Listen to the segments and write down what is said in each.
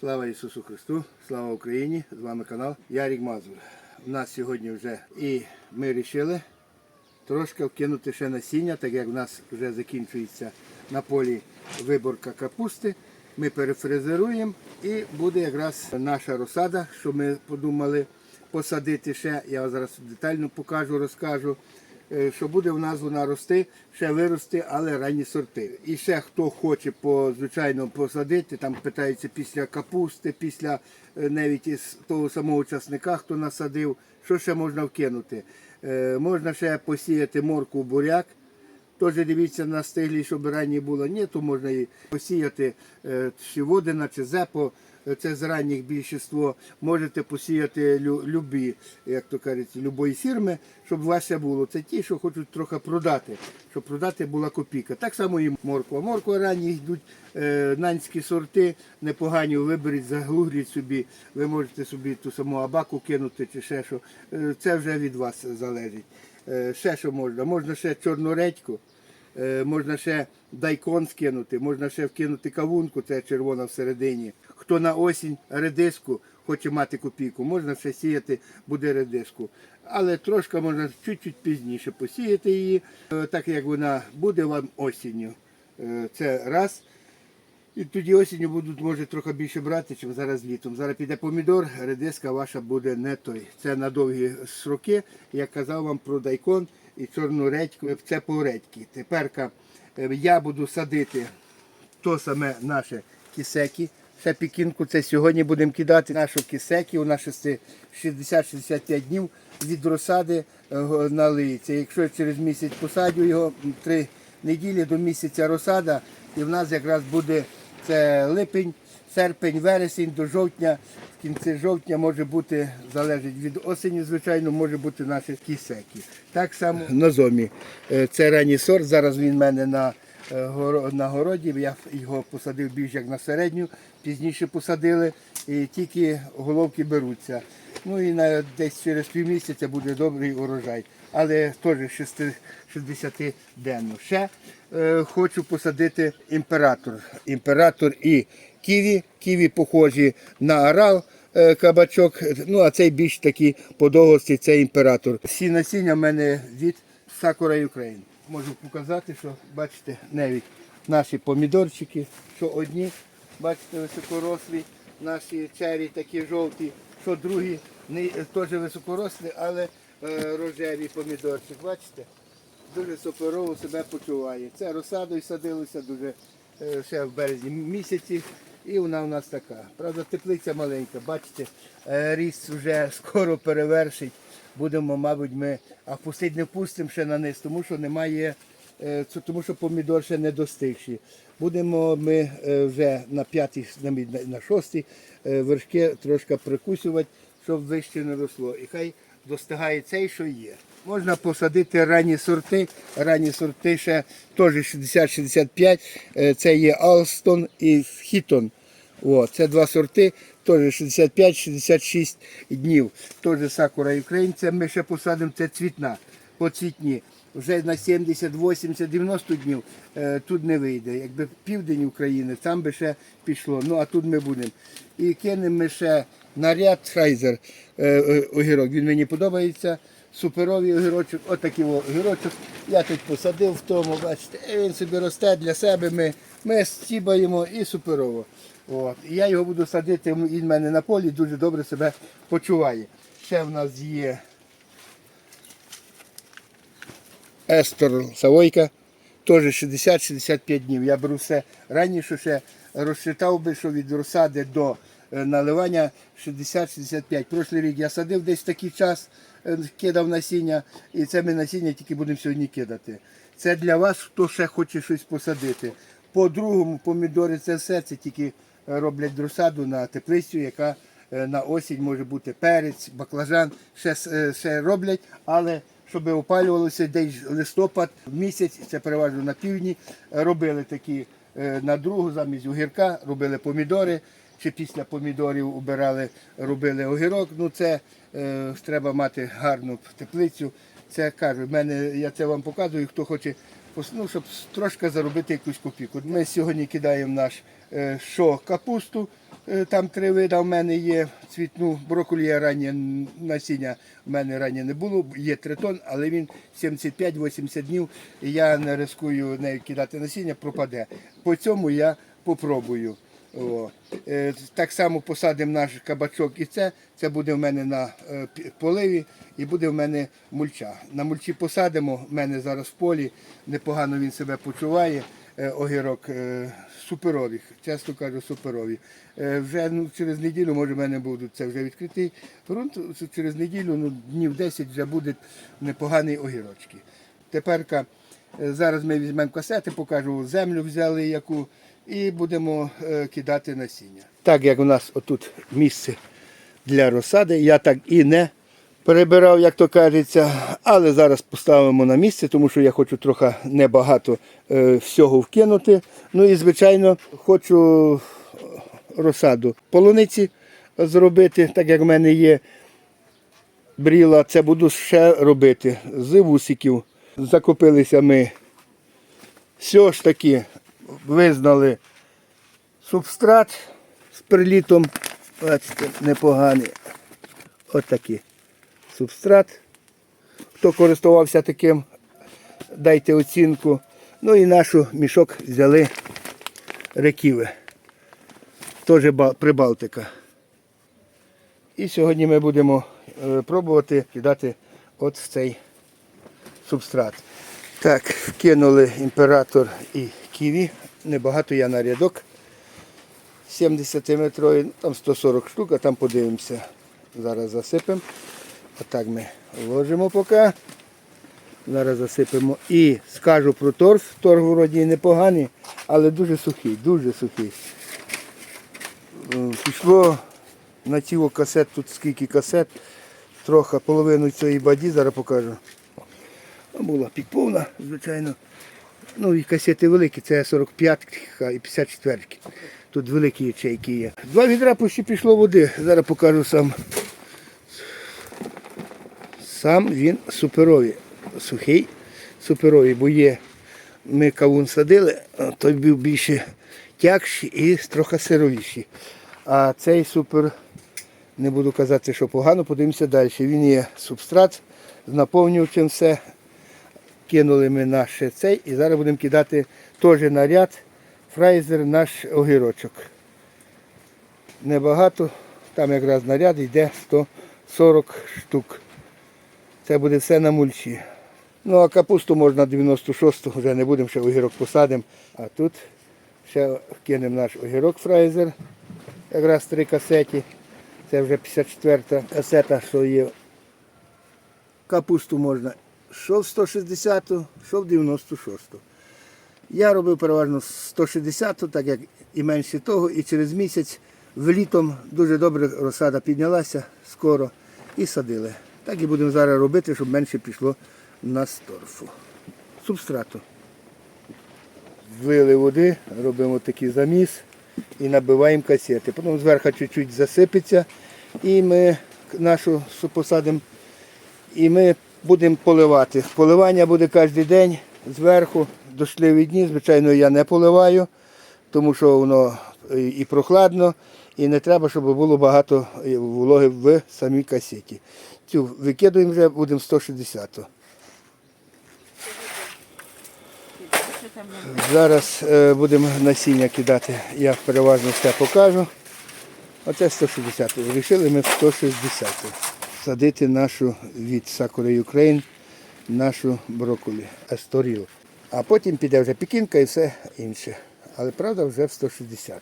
Слава Ісусу Христу, слава Україні! З вами канал Ярік Мазур. У нас сьогодні вже і ми вирішили трошки вкинути ще насіння, так як в нас вже закінчується на полі виборка капусти. Ми перефрезеруємо і буде якраз наша розсада, що ми подумали посадити ще. Я зараз детально покажу, розкажу. Е, Що буде в нас вона рости, ще вирости, але ранні сорти. І ще хто хоче по звичайно посадити, там питаються після капусти, після е, навіть із того самого часника, хто насадив, що ще можна вкинути. Е, Можна ще посіяти морку буряк. Теж дивіться на стиглі, щоб ранні було. Ні, то можна і посіяти чи водина, чи зепо. Е, Це з ранніх більшіство. Можете посіяти лю- любі, як то кажуть, любої фірми, щоб ваше було. Це ті, що хочуть трохи продати, щоб продати була копійка. Так само і морква. Морква ранні йдуть е, нанські сорти, непогані, виберіть, загугліть собі. Ви можете собі ту саму абаку кинути чи ще що. Е, це вже від вас залежить. Е, ще що можна? Можна ще чорну редьку. Е, Можна ще дайкон скинути, можна ще вкинути кавунку, це червона всередині. Хто на осінь редиску хоче мати копійку, можна ще сіяти, буде редиску. Але трошки можна чуть-чуть пізніше посіяти її, е, так як вона буде вам осінню. Е, Це раз. І тоді осінню будуть, може, трохи більше брати, ніж зараз літом. Зараз піде помідор, редиска ваша буде не той. Це на довгі сроки. Я казав вам про дайкон і чорну редьку. Це по редьки. Тепер я буду садити то саме наше кісекі. Ще пікінку це сьогодні будемо кидати нашу кісекі. У нас 60-65 днів від розсади е, налиється. Якщо через місяць посадю його, три неділі до місяця розсада, і в нас якраз буде це липень, серпень, вересень до жовтня. В кінці жовтня може бути, залежить від осені, звичайно, може бути наші кісекі. Так само на зомі. Е, Це ранній сорт. Зараз він в мене на, е, на городі. Я його посадив більш як на середню, пізніше посадили, і тільки головки беруться. Ну і на, десь через півмісяця буде добрий урожай. Але теж 60 денно. Ще е, хочу посадити імператор. Імператор і ківі. Ківі похожі на арал. е, Кабачок, ну а цей більш такий по довгості, це імператор. Всі насіння в мене від Sakura Ukraine. Можу показати, що бачите, навіть наші помідорчики, що одні, бачите, високорослі, наші чері такі жовті, що другі не, теж високорослі, але е, рожеві помідорчик. Бачите? Дуже суперово себе почуває. Це розсадою садилося дуже е, ще в березні місяці. І вона у нас така. Правда, теплиця маленька, бачите, е, ріст вже скоро перевершить. Будемо, мабуть, ми, а пустити не пустимо ще на низ, тому що немає, тому що помідор ще не достигші. Будемо ми е, вже на п'ятий, на, шостий е, вершки трошки прикусувати, щоб вище не росло. І хай достигає цей, що є. Можна посадити ранні сорти. Ранні сорти ще теж 60-65. Е, Це є Алстон і Хітон. О, це два сорти, теж 65-66 днів. Теж Сакура Україн. Це ми ще посадимо, це цвітна, по цвітні. Вже на 70, 80, 90 днів е, тут не вийде. Якби південь України, там би ще пішло. Ну а тут ми будемо. І кинемо ми ще наряд Фрайзер е, е, огірок. Він мені подобається. Суперовий огірочок, отакий огірочок. Я тут посадив в тому, бачите, і він собі росте для себе. Ми, ми стібаємо і суперово. От. Я його буду садити, він в мене на полі дуже добре себе почуває. Ще в нас є Естор Савойка, теж 60-65 днів. Я беру все раніше ще розчитав би, що від розсади до е, наливання 60-65. Прошлий рік я садив десь такий час, е, кидав насіння, і це ми насіння тільки будемо сьогодні кидати. Це для вас, хто ще хоче щось посадити. По-другому, помідори це все, це тільки роблять розсаду на теплицю, яка е, на осінь може бути перець, баклажан, ще, ще роблять, але щоб опалювалося десь листопад місяць, це переважно на півдні, робили такі е, на другу замість огірка, робили помідори, чи після помідорів убирали, робили огірок. Ну це е, треба мати гарну теплицю. Це кажу, в мене я це вам показую, хто хоче ну, щоб трошки заробити якусь копійку. Ми сьогодні кидаємо наш е, що капусту, Там три вида в мене є цвітну. Брокколі я раннє насіння в мене раніше не було. Є тритон, але він 75-80 днів. І я не рискую нею кидати насіння, пропаде. По цьому я попробую. О. Е, Так само посадимо наш кабачок і це. Це буде в мене на е, поливі і буде в мене мульча. На мульчі посадимо, в мене зараз в полі, непогано він себе почуває. Е, Огірок е, суперові, часто кажу суперові. Е, Вже ну, через неділю, може, в мене будуть це вже відкритий ґрунт. Через неділю, ну, днів 10 вже будуть непогані огірочки. Теперка Е, Зараз ми візьмемо касети, покажу землю взяли яку і будемо кидати насіння. Так як у нас отут місце для розсади, я так і не перебирав, як то кажеться, але зараз поставимо на місце, тому що я хочу трохи небагато е, всього вкинути. Ну і звичайно хочу розсаду полуниці зробити, так як в мене є бріла, це буду ще робити з вусиків. Закупилися ми. Все ж таки визнали субстрат з прилітом. Бачите, непоганий. Отакий субстрат. Хто користувався таким, дайте оцінку. Ну і нашу мішок взяли реківи. Теж Прибалтика. І сьогодні ми будемо е, пробувати кидати от в цей субстрат. Так, вкинули імператор і ківі. Небагато я на рядок. 70 метровий, там 140 штук, а там подивимося. Зараз засипемо. Отак ми ложимо поки. Зараз засипемо. І скажу про торф. Торф вроді непоганий, але дуже сухий, дуже сухий. Е, Пішло на ціло касет, тут скільки касет, трохи половину цієї баді, зараз покажу. Була пікповна, звичайно. Ну і касети великі, це 45 і 54. Тут великі ячейки є. Два відра почти пішло води. Зараз покажу сам. Сам він суперовий. Сухий, суперовий, бо є. Ми кавун садили, той був більше тягший і трохи сировіший. А цей супер, не буду казати, що погано, подивимося далі. Він є субстрат з наповнювачем все. Кинули ми наш цей і зараз будемо кидати теж на ряд фрайзер наш огірочок. Небагато, там якраз на ряд йде 140 штук. Це буде все на мульчі. Ну а капусту можна 96-ту, вже не будемо ще огірок посадимо. А тут ще кинемо наш огірок фрайзер. Якраз три касеті. Це вже 54-та касета, що є. Капусту можна що в 160-ту, що в 96-ту. Я робив переважно 160-ту, так як і менше того, і через місяць в літом дуже добре розсада піднялася скоро і садили. Так і будемо зараз робити, щоб менше пішло на торфу. Субстрату. Влили води, робимо такий заміс і набиваємо касети. Потім зверху чуть-чуть засипеться і ми нашу посадимо і ми будемо поливати. Поливання буде кожен день зверху, дощливі дні. Звичайно, я не поливаю, тому що воно і і прохладно, і не треба, щоб було багато е, вологи в самій касеті. Цю викидуємо вже, будемо 160. Зараз е, будемо насіння кидати. Я переважно все покажу. Оце 160. Вирішили ми в 160 садити нашу від Sakura Ukraine, нашу брокколі Асторіл. А потім піде вже пекінка і все інше. Але правда вже в 160.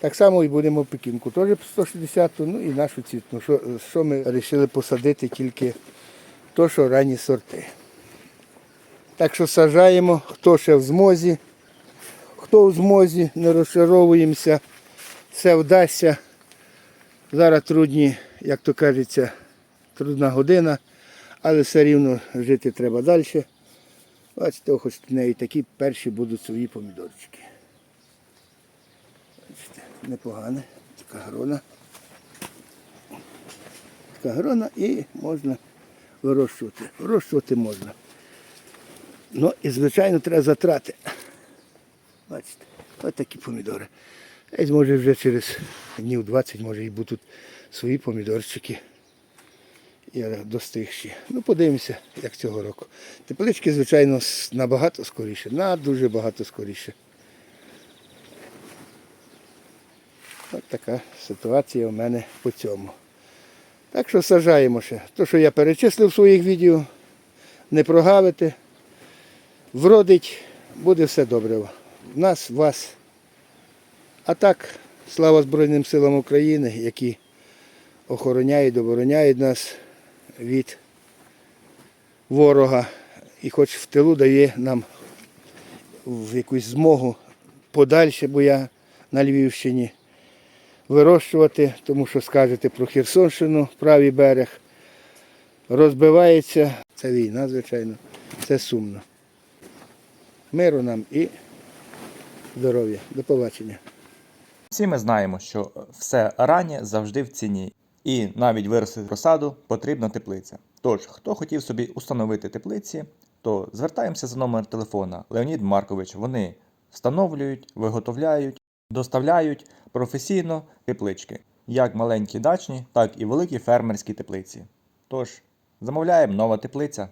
Так само і будемо пекінку теж в 160, ну і нашу цвітну. Що, що ми вирішили посадити тільки то, що ранні сорти. Так що сажаємо, хто ще в змозі, хто в змозі, не розчаровуємося, все вдасться. Зараз трудні, як то кажеться, трудна година, але все рівно жити треба далі. Бачите, хоч в неї такі перші будуть свої помідорчики. Непогане, така грона. Така грона і можна вирощувати. Вирощувати можна. Ну і звичайно треба затрати. Бачите, ось такі помідори. Десь може вже через днів 20 може і будуть свої помідорчики. І достигші. Ну, подивимося, як цього року. Теплички, звичайно, набагато скоріше, на дуже багато скоріше. От така ситуація у мене по цьому. Так що сажаємо ще. То, що я перечислив в своїх відео, не прогавити, вродить, буде все добре. В нас, вас. А так, слава Збройним силам України, які охороняють, обороняють нас від ворога. І хоч в тилу дає нам в якусь змогу подальше, бо я на Львівщині вирощувати, тому що скажете про Херсонщину, правий берег, розбивається. Це війна, звичайно, це сумно. Миру нам і здоров'я. До побачення. Всі ми знаємо, що все раннє завжди в ціні, і навіть виростити розсаду потрібна теплиця. Тож, хто хотів собі установити теплиці, то звертаємося за номер телефона Леонід Маркович. Вони встановлюють, виготовляють, доставляють професійно теплички, як маленькі дачні, так і великі фермерські теплиці. Тож, замовляємо нова теплиця.